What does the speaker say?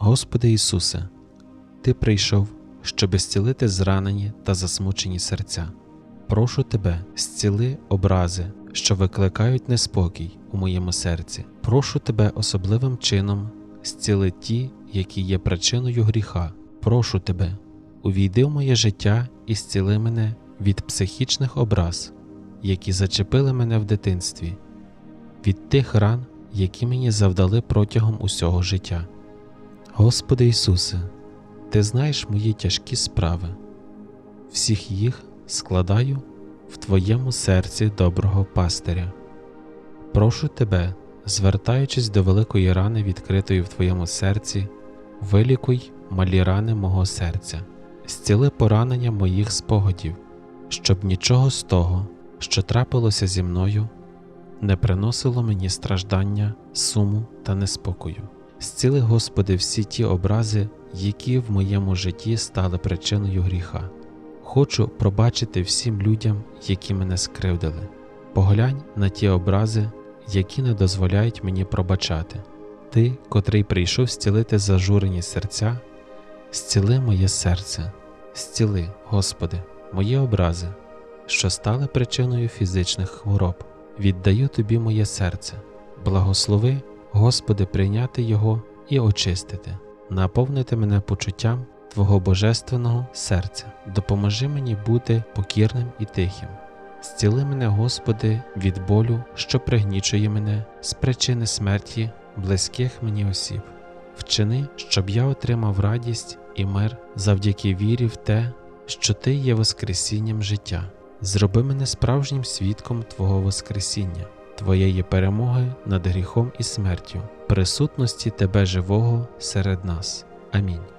Господи Ісусе, Ти прийшов, щоби зцілити зранені та засмучені серця. Прошу Тебе, зціли образи, що викликають неспокій у моєму серці. Прошу Тебе особливим чином, зціли ті, які є причиною гріха. Прошу Тебе, увійди в моє життя і зціли мене від психічних образ, які зачепили мене в дитинстві, від тих ран, які мені завдали протягом усього життя. Господи Ісусе, Ти знаєш мої тяжкі справи, всіх їх складаю в Твоєму серці доброго пастиря. Прошу Тебе, звертаючись до великої рани, відкритої в Твоєму серці, вилікуй малі рани мого серця, зціли поранення моїх спогадів, щоб нічого з того, що трапилося зі мною, не приносило мені страждання, суму та неспокою. Зціли, Господи, всі ті образи, які в моєму житті стали причиною гріха. Хочу пробачити всім людям, які мене скривдили. Поглянь на ті образи, які не дозволяють мені пробачати. Ти, котрий прийшов зцілити зажурені серця, зціли моє серце, зціли, Господи, мої образи, що стали причиною фізичних хвороб. Віддаю Тобі моє серце, благослови, Господи, прийняти його і очистити, наповнити мене почуттям Твого божественного серця, допоможи мені бути покірним і тихим. Зціли мене, Господи, від болю, що пригнічує мене з причини смерті близьких мені осіб. Вчини, щоб я отримав радість і мир завдяки вірі в те, що Ти є Воскресінням життя. Зроби мене справжнім свідком Твого Воскресіння, Твоєї перемоги над гріхом і смертю, присутності Тебе живого серед нас. Амінь.